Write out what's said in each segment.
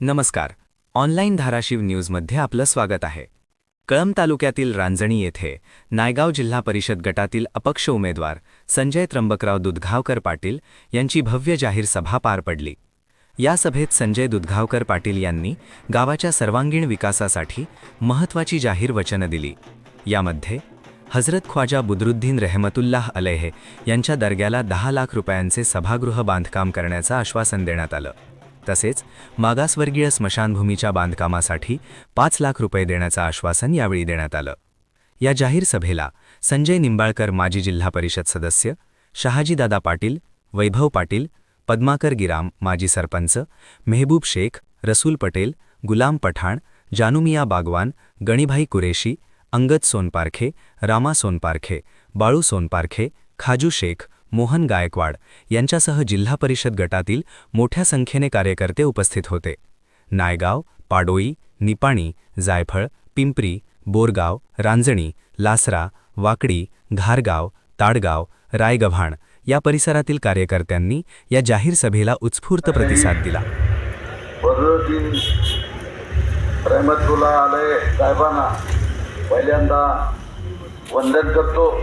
नमस्कार. ऑनलाईन धाराशिव न्यूजमध्ये आपलं स्वागत आहे. कळंब तालुक्यातील रांजणी येथे नायगाव जिल्हा परिषद गटातील अपक्ष उमेदवार संजय त्र्यंबकराव दुधगावकर पाटील यांची भव्य जाहीर सभा पार पडली. या सभेत संजय दुधगावकर पाटील यांनी गावाच्या सर्वांगीण विकासासाठी महत्त्वाची जाहीर वचनं दिली. यामध्ये हजरत ख्वाजा बुदरुद्दीन रेहमतुल्लाह अलेहे यांच्या दर्ग्याला दहा लाख रुपयांचे सभागृह बांधकाम करण्याचं आश्वासन देण्यात आलं. तसेच मागासवर्गीय स्मशानभूमीच्या बांधकामासाठी पाच लाख रुपये देण्याचं आश्वासन यावेळी देण्यात आलं. या जाहीर सभेला संजय निंबाळकर माजी जिल्हा परिषद सदस्य शहाजीदादा पाटील वैभव पाटील पद्माकर गिराम माजी सरपंच मेहबूब शेख रसूल पटेल गुलाम पठाण जानुमिया बागवान गणिभाई कुरेशी अंगद सोनपारखे रामा सोनपारखे बाळू सोनपारखे खाजू शेख मोहन गायकवाड यांच्यासह जिल्हा परिषद गटातील मोठ्या संख्येने कार्यकर्ते उपस्थित होते. नायगाव पाडोई निपाणी जायफळ पिंपरी बोरगाव रांजणी लासरा वाकडी घारगाव ताडगाव रायगव्हाण या परिसरातील कार्यकर्त्यांनी या जाहीर सभेला उत्स्फूर्त प्रतिसाद दिला. रहमतुल्ला साहेबांना पहिल्यांदा वंदन करतो.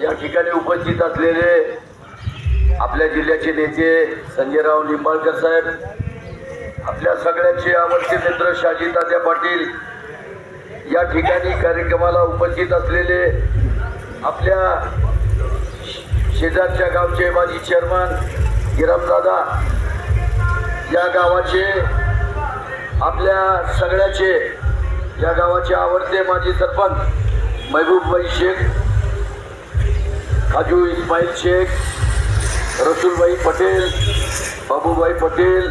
या ठिकाणी उपस्थित असलेले आपल्या जिल्ह्याचे नेते संजयराव निंबाळकर साहेब आपल्या सगळ्यांचे आवडते मित्र शाजीतात्या पाटील या ठिकाणी कार्यक्रमाला उपस्थित असलेले आपल्या शेजारच्या गावचे माजी चेअरमन गिरामदादा या गावाचे आपल्या सगळ्याचे या गावाचे आवडते माजी सरपंच महबूबबाई शेख खाजू इस्माईल शेख रसूलबाई पटेल बाबूबाई पटेल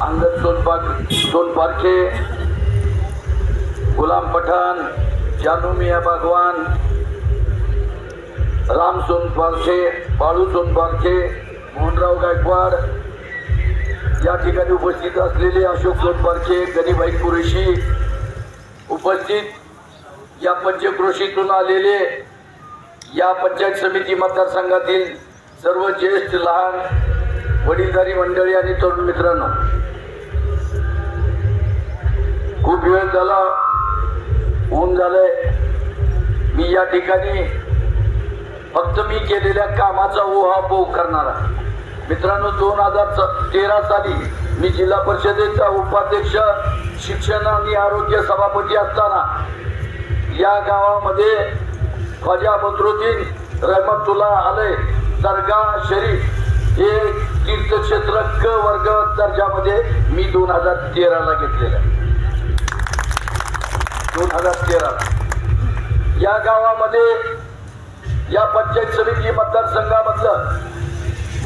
अंगद सोनपार सोनपारखे गुलाम पठाण जानू मिया भगवान राम सोनपारखे बाळू सोनपारखे मोहनराव गायकवाड या ठिकाणी उपस्थित असलेले अशोक सोनपारखे गरीबाई कुरेशी उपस्थित या पंचक्रोशीतून आलेले या पंचायत समिती मतदारसंघातील सर्व ज्येष्ठ लहान वडीलधारी मंडळी आणि तरुण मित्रांनो खूप वेळ झाला ऊन झालंय. मी या ठिकाणी फक्त मी केलेल्या कामाचा उहापोह करणारा मित्रांनो दोन हजार तेरा साली मी जिल्हा परिषदेचा उपाध्यक्ष शिक्षण आणि आरोग्य सभापती असताना या गावामध्ये ख्वाजा बद्रुद्दीन रहमतुल्ला आलय दर्गा शरीफ हे तीर्थक्षेत्र क वर्ग दर्जामध्ये मी दोन हजार तेराला घेतलेलं आहे. दोन हजार तेराला या गावामध्ये या पंचायत समिती मतदारसंघामधलं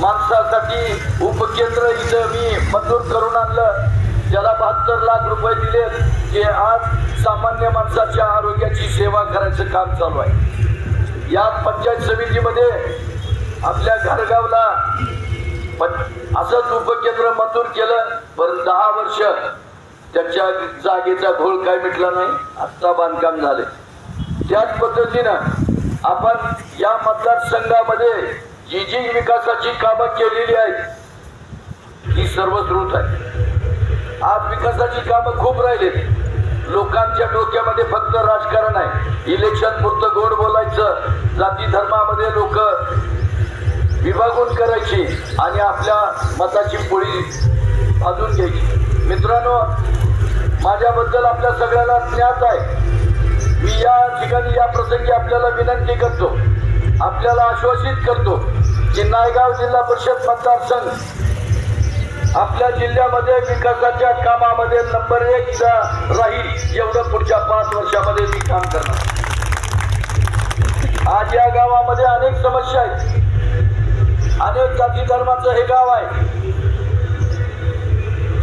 माणसासाठी उपकेंद्र इथं मी मंजूर करून आणलं त्याला बहात्तर लाख रुपये दिले जे आज सामान्य माणसाच्या आरोग्याची सेवा करायचं काम चालू आहे. या पंचायत समितीमध्ये आपल्या घरगावला असंच उपकेंद्र मंजूर केलं पण दहा वर्ष त्याच्या जागेचा घोळ काय मिटला नाही आत्ता बांधकाम झाले त्याच पद्धतीनं आपण या मतदारसंघामध्ये जी जी विकासाची कामं केलेली आहेत ही सर्वश्रुत आहे आज विकासाची कामं खूप राहिलीत. लोकांच्या डोक्यामध्ये फक्त राजकारण आहे. इलेक्शन पुरतं गोड बोलायचं. जाती धर्मामध्ये लोक विभागून करायची आणि आपल्या मताची पोळी भाजून घ्यायची. मित्रांनो माझ्याबद्दल आपल्या सगळ्याला ज्ञात आहे. मी या ठिकाणी या प्रसंगी आपल्याला विनंती करतो. आपल्याला आश्वासित करतो की नायगाव जिल्हा परिषद मतदारसंघ आपल्या जिल्ह्यामध्ये विकासाच्या कामामध्ये नंबर एक राहील एवढं पुढच्या पाच वर्षामध्ये मी काम करणार. आज या गावामध्ये अनेक समस्या आहेत. अनेक जाती धर्माचं हे गाव आहे.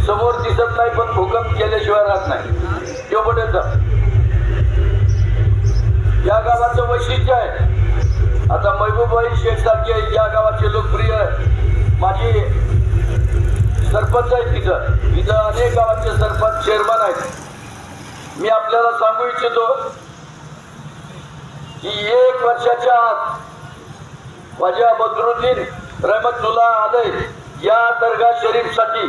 समोर दिसत नाही पण भूकंप केल्याशिवाय राहत नाही. तेवढेच या गावाचं वैशिष्ट्य आहे. आता महबूबाई शेख सारखे या गावाचे लोकप्रिय माझी सरपंच आहेत तिथं इथं अनेक गावांचे सरपंच चेअरमन आहेत. मी आपल्याला सांगू इच्छितो की एक वर्षाच्या आत ख्वाजा बदरुद्दीन रहमतुल्ला आलय या दर्गा शरीफसाठी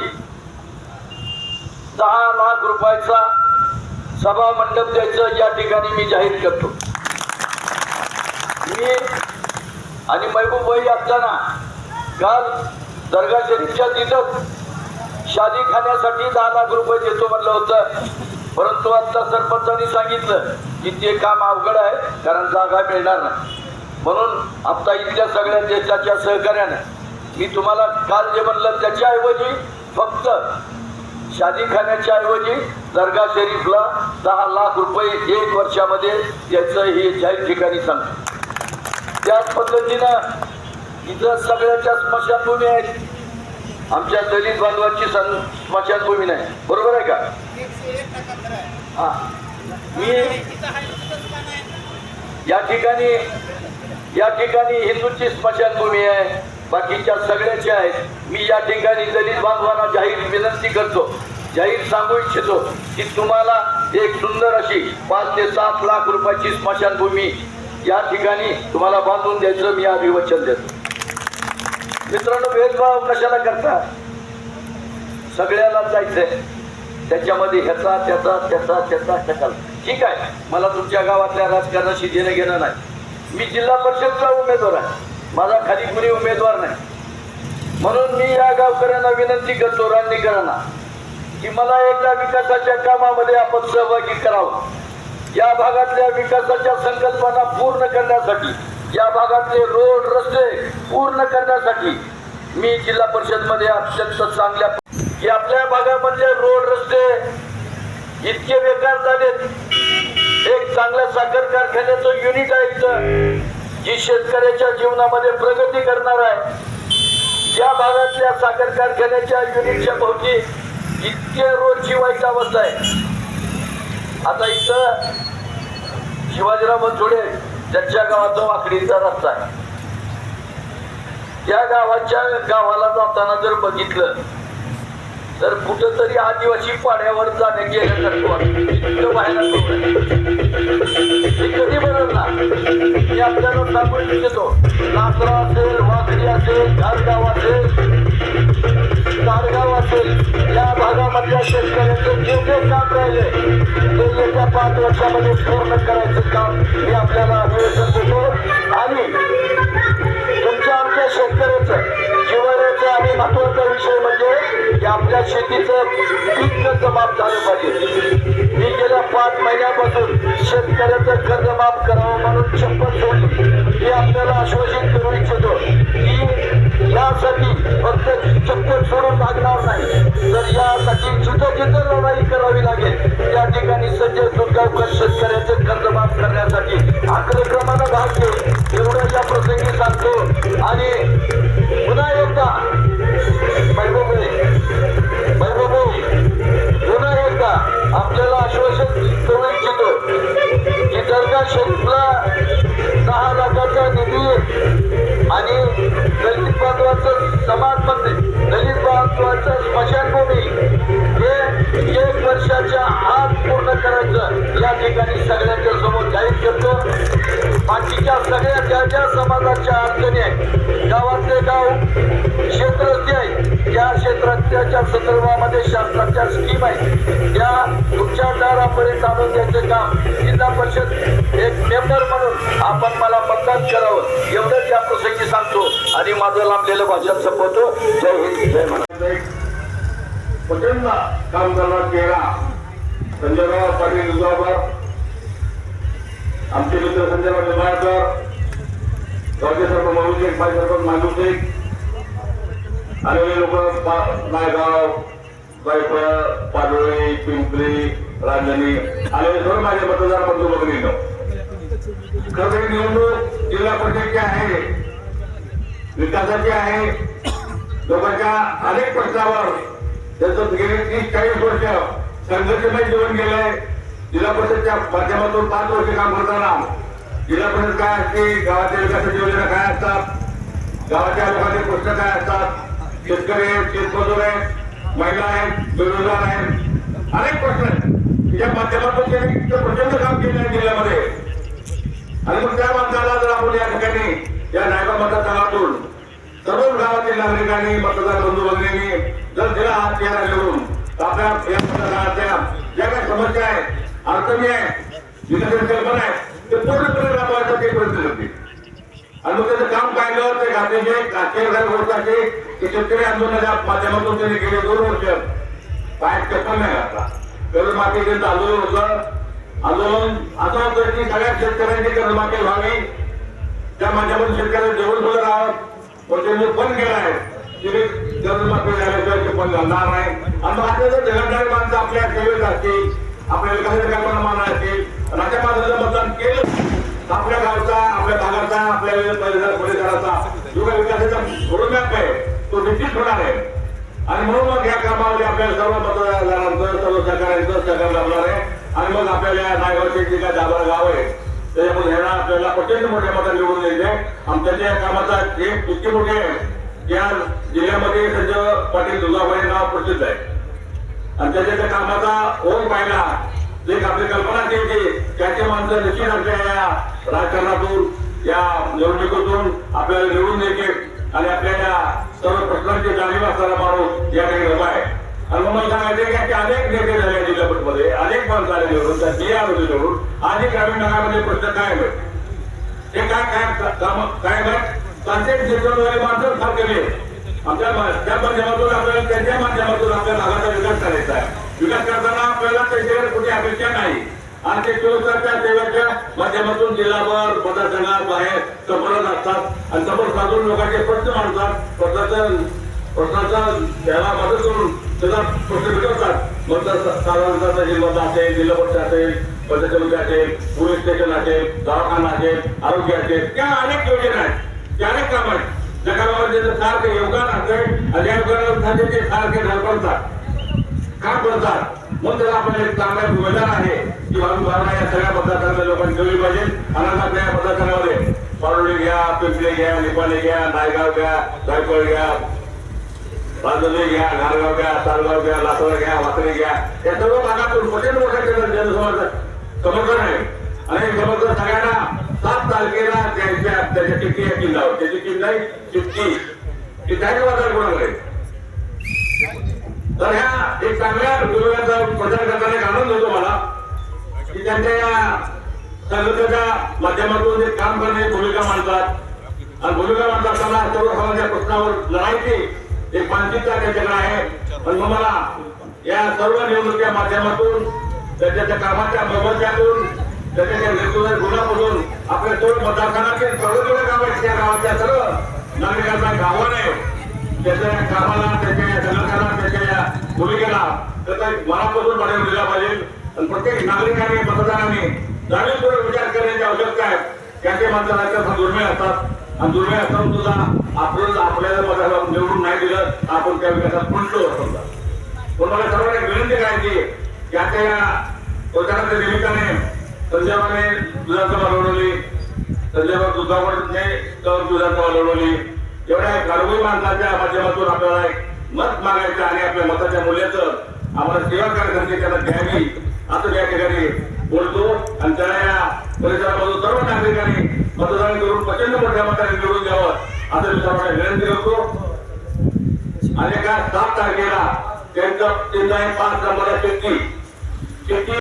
रुपयाचा सभा मंडप द्यायचं या ठिकाणी मी जाहीर करतो. मी आणि महबूबाई असताना काल दर्गा शरीफच्या तिथं शादी खाण्यासाठी दहा लाख रुपये देतो म्हणलं होतं. परंतु आता सरपंचांनी सांगितलं की ते काम अवघड आहे कारण जागा मिळणार नाही. म्हणून आता इथल्या सगळ्या देशाच्या सहकार्यानं मी तुम्हाला काल जे म्हणलं त्याच्याऐवजी फक्त शादी खाण्याच्या ऐवजी दर्गा शरीफला दहा लाख रुपये एक वर्षामध्ये याचं हे जाहीर ठिकाणी सांगतो. त्याच पद्धतीनं इथं सगळ्याच्या स्मशानभूमी आहेत. आमच्या दलित बांधवांची स्मशानभूमी नाही. बरोबर आहे का? हा. मी या ठिकाणी या ठिकाणी हिंदूंची स्मशानभूमी आहे. बाकीच्या सगळ्याच्या आहेत. मी या ठिकाणी दलित बांधवांना जाहीर विनंती करतो. जाहीर सांगू इच्छितो की तुम्हाला एक सुंदर अशी पाच ते सात लाख रुपयाची स्मशानभूमी या ठिकाणी तुम्हाला बांधून द्यायचं मी अभिवचन देतो. मित्रांनो भेदभाव कशाला करता सगळ्याला जायचंय. त्याच्यामध्ये ह्याचा त्याचा त्याचा त्याचा त्याचा. ठीक आहे. मला तुमच्या गावातल्या राजकारणाशी देणं घेणं नाही. मी जिल्हा परिषदचा उमेदवार आहे. माझा खाली कुणी उमेदवार नाही. म्हणून मी या गावकऱ्यांना विनंती करतो रांदेकरांना की मला एकदा विकासाच्या कामामध्ये आपण सहभागी करावं. या भागातल्या विकासाच्या संकल्पना पूर्ण करण्यासाठी या भागातले रोड रस्ते पूर्ण करण्यासाठी मी जिल्हा परिषदमध्ये अत्यंत चांगल्या की आपल्या भागामधले रोड रस्ते इतके बेकार झालेत. एक चांगल्या साखर कारखान्याचं युनिट आहे इथं जी शेतकऱ्याच्या जीवनामध्ये प्रगती करणार आहे. या भागातल्या साखर कारखान्याच्या युनिटच्या भोवती इतके रोज वाईट अवस्था आहे. आता इथं शिवाजीराव बनसोडे ज्यांच्या जो वाकडीचा रस्ता आहे. या गावाच्या गावाला जाताना जर बघितलं तर कुठंतरी आदिवासी पाड्यावर जाण्या गेल्यासारखं वाटतं. बाहेर कधी बदलणार मी आपल्याला सांगू इच्छितो नासरा असेल वाकडी असेल धारगाव असेल तारगाव असेल या भागामधल्या शेतकऱ्यांचे जे जे काम राहिले ते येत्या पाच वर्षामध्ये पूर्ण करायचं काम हे आपल्याला अभिवेशन देतो आणि तुमच्या आमच्या शेतकऱ्याचं जिवाऱ्याचं आणि महत्त्वाचा विषय म्हणजे की आपल्या शेतीचं पीक कर्ज माफ झालं पाहिजे. मी गेल्या पाच महिन्यापासून शेतकऱ्याचं कर्ज माफ करावं म्हणून शपथ सोडली. आपल्याला आश्वासित करू इच्छितो की यासाठी फक्त चक्कर सोडून लागणार नाही. तर यासाठी जिथं जिथं लढाई करावी लागेल त्या ठिकाणी संजय दुर्गावकर शेतकऱ्याचं कर्ज माफ करण्यासाठी अग्रक्रमानं भाग घेऊन एवढं या प्रसंगी सांगतो. आणि अडचणी आहेत गावातले गाव क्षेत्रस्थे आहेत या क्षेत्राच्या संदर्भामध्ये शासनाच्या स्कीम आहेत. त्या तुमच्या दारापर्यंत आणून द्यायचं काम जिल्हा परिषद एक मेंबर म्हणून आपण मला मतदान करावं. एवढंच या प्रसंगी सांगतो आणि माझं लांबलेलं भाषण संपवतो. जय हिंद जय महाराज प्रचंड काम करणार चेहरा संजयराव पाटील दुधावर आमचे मित्र संजयराव निंबाळकर गावचे माणूस एक शेख माणूस एक आलेले लोक नायगाव जायफळ पाडोळी पिंपरी रांजणी आलेले सर्व माझे मतदार बंधू बघितलं खरं तर ही निवडणूक जिल्हा परिषदची आहे विकासाची आहे लोकांच्या अनेक प्रश्नावर त्याचं गेले तीस चाळीस वर्ष संघर्षमय जीवन गेलंय जिल्हा परिषदच्या माध्यमातून पाच वर्ष काम करताना जिल्हा परिषद काय असते? गावाच्या विकासाची योजना काय असतात? गावाच्या लोकांचे प्रश्न काय असतात? शेतकरी आहेत शेतमजूर आहेत महिला आहेत बेरोजगार आहेत. अनेक प्रश्न आहेत. त्याच्या माध्यमातून त्यांनी इतकं प्रचंड काम केलं आहे जिल्ह्यामध्ये. आणि मग त्या माणसाला जर आपण या ठिकाणी या नायबा मतदारसंघातून सर्व गावातील नागरिकांनी मतदार बंधू भगिनींनी जर दिला हात चेहरा घेऊन आपल्या या मतदारसंघाच्या ज्या काही समस्या आहेत अडचणी आहेत विकासाची कल्पना आहे ते पूर्णपणे राबवायचा ते प्रयत्न करते आणि मग त्याचं काम पाहिलं ते घातलेले राजकीय गोष्टाचे ते शेतकरी आंदोलनाच्या माध्यमातून त्यांनी गेले दोन वर्ष. बाहेर चप्पल नाही घातला. कर्जमाफी त्यांचं आंदोलन होतं. आंदोलन असं होतं की सगळ्या शेतकऱ्यांची कर्जमाफी व्हावी. त्या माध्यमातून शेतकऱ्यांना जेवण सुद्धा राहावं. म्हणजे पण त्यांनी बंद केलं आहे की कर्जमाफी झाल्याशिवाय ते बंद घालणार नाही. आणि मग आता जर माणसं आपल्या सेवेत असतील आपल्या विकासाच्या कल्पना मानणार असतील आणि अशा मतदान केलं. आपल्या गावचा आपल्या भागाचा आपल्या परिसराचा जो काही विकासाचा रोडमॅप आहे. तो निश्चित होणार आहे. आणि म्हणून मग या कामामध्ये आपल्याला सर्व मतदारांचं सर्व सहकार्यांचं सहकार लाभणार आहे. आणि मग आपल्याला या नायगावचे जे काय दाबा गाव आहे त्याच्यामध्ये ह्याला आपल्याला प्रचंड मोठ्या मतात निवडून द्यायचे त्याच्या या कामाचा एक इतके मोठे आहे या जिल्ह्यामध्ये संजय पाटील दुर्गाबाई नाव प्रसिद्ध आहे. आणि त्याच्या त्या कामाचा ओम पाहिला जे एक आपली कल्पना केली की त्याचे माणसं निश्चित आपल्या या राजकारणातून या निवडणुकीतून आपल्याला निवडून द्यायचे आणि आपल्या या सर्व प्रश्नांची जाणीव असणारा माणूस या ठिकाणी उभा आहे. आणि मग मला सांगायचं की असे अनेक नेते झाले या अनेक माणसं आले निवडून त्या ते आले निवडून आणि ग्रामीण भागामध्ये प्रश्न काय आहेत हे काय काय काम काय काय प्रत्येक क्षेत्राद्वारे माणसं फार कमी आमच्या त्या माध्यमातून आपल्याला त्यांच्या माध्यमातून आपल्या भागाचा विकास करायचा आहे. विकास करताना आपल्याला त्याच्यावर कुठे अपेक्षा नाही. आणि ते चोवीसच्या सेवेच्या माध्यमातून जिल्हाभर मतदारसंघात बाहेर संपर्क असतात. आणि संपर्क साधून लोकांचे प्रश्न मांडतात. प्रश्नाचा प्रश्नाचा त्याला मदत करून त्याचा प्रश्न मिटवतात मग तर साधारणतः जिल्हा असेल जिल्हा परिषद असेल पंचायत समिती असेल पोलीस स्टेशन असेल दवाखाना असेल आरोग्य असेल त्या अनेक योजना आहेत. त्या अनेक काम आहेत. ज्या कामामध्ये त्याचं सारखं योगदान असेल आणि या योगदानासाठी ते सारखे धडपडतात. का करतात मग त्याला आपण एक चांगला उमेदवार आहे. की बाबू भावना या सगळ्या मतदारसंघातल्या लोकांनी ठेवली पाहिजे. आणि आपल्या या मतदारसंघामध्ये पारोळी घ्या पिंपळे घ्या निपाले घ्या नायगाव घ्या जायकवाड घ्या राजोली घ्या घारगाव घ्या तालगाव घ्या लासोळा घ्या वासरे घ्या. या सर्व भागातून प्रचंड मोठ्या जनसमाज समर्थन आहे. आणि समर्थन सगळ्यांना सात तारखेला त्यांच्या त्याच्या चिठ्ठी या किल्ल्यावर त्याची किल्ला नाही चिठ्ठी. ती त्याच्या वाचायला कोणाकडे तर ह्या एक चांगल्या विरोधाचा प्रचार करताना एक आनंद होतो मला की त्यांच्या या संघटनेच्या माध्यमातून जे काम करण्याची भूमिका मांडतात. आणि भूमिका मांडत असताना सर्व समाजाच्या प्रश्नावर लढायची एक मानसिकता त्यांच्याकडे आहे. पण मला या सर्व निवडणुकीच्या माध्यमातून त्याच्या त्या कामाच्या मोबदल्यातून त्याच्या त्या नेतृत्वाच्या गुणापासून आपल्या सर्व मतदारसंघातील सर्व जेवढे गाव आहेत त्या गावाच्या सर्व नागरिकांना गावाने त्याच्या कामाला त्याच्या या संघटनाला त्याच्या या भूमिकेला त्याचा मनापासून पाठिंबा दिला पाहिजे. आणि प्रत्येक नागरिकांनी मतदारांनी जाणीवपूर्वक विचार करण्याची आवश्यकता आहे. त्याचे माणसं दुर्मिळ असतात. आणि दुर्मिळ असताना सुद्धा आपण आपल्याला मताला निवडून नाही दिलं आपण त्या विकासात पडलो समजा पण मला सर्वांना एक विनंती करायची की आता या प्रचाराच्या निमित्ताने संजयबाने विधानसभा लढवली संजयबा दुधावरने तर विधानसभा लढवली. एवढ्या घरगुती माणसाच्या माध्यमातून आपल्याला एक मत मागायचं आणि आपल्या मताच्या मूल्याचं आम्हाला सेवा करण्यासाठी त्यांना द्यावी. असं या ठिकाणी बोलतो आणि त्याला या परिसरामधून सर्व नागरिकांनी मतदान करून प्रचंड मोठ्या मताने निवडून द्यावं असं मी सर्वांना विनंती करतो. आणि का सात तारखेला त्यांचं आहे पाच नंबर शेती शेती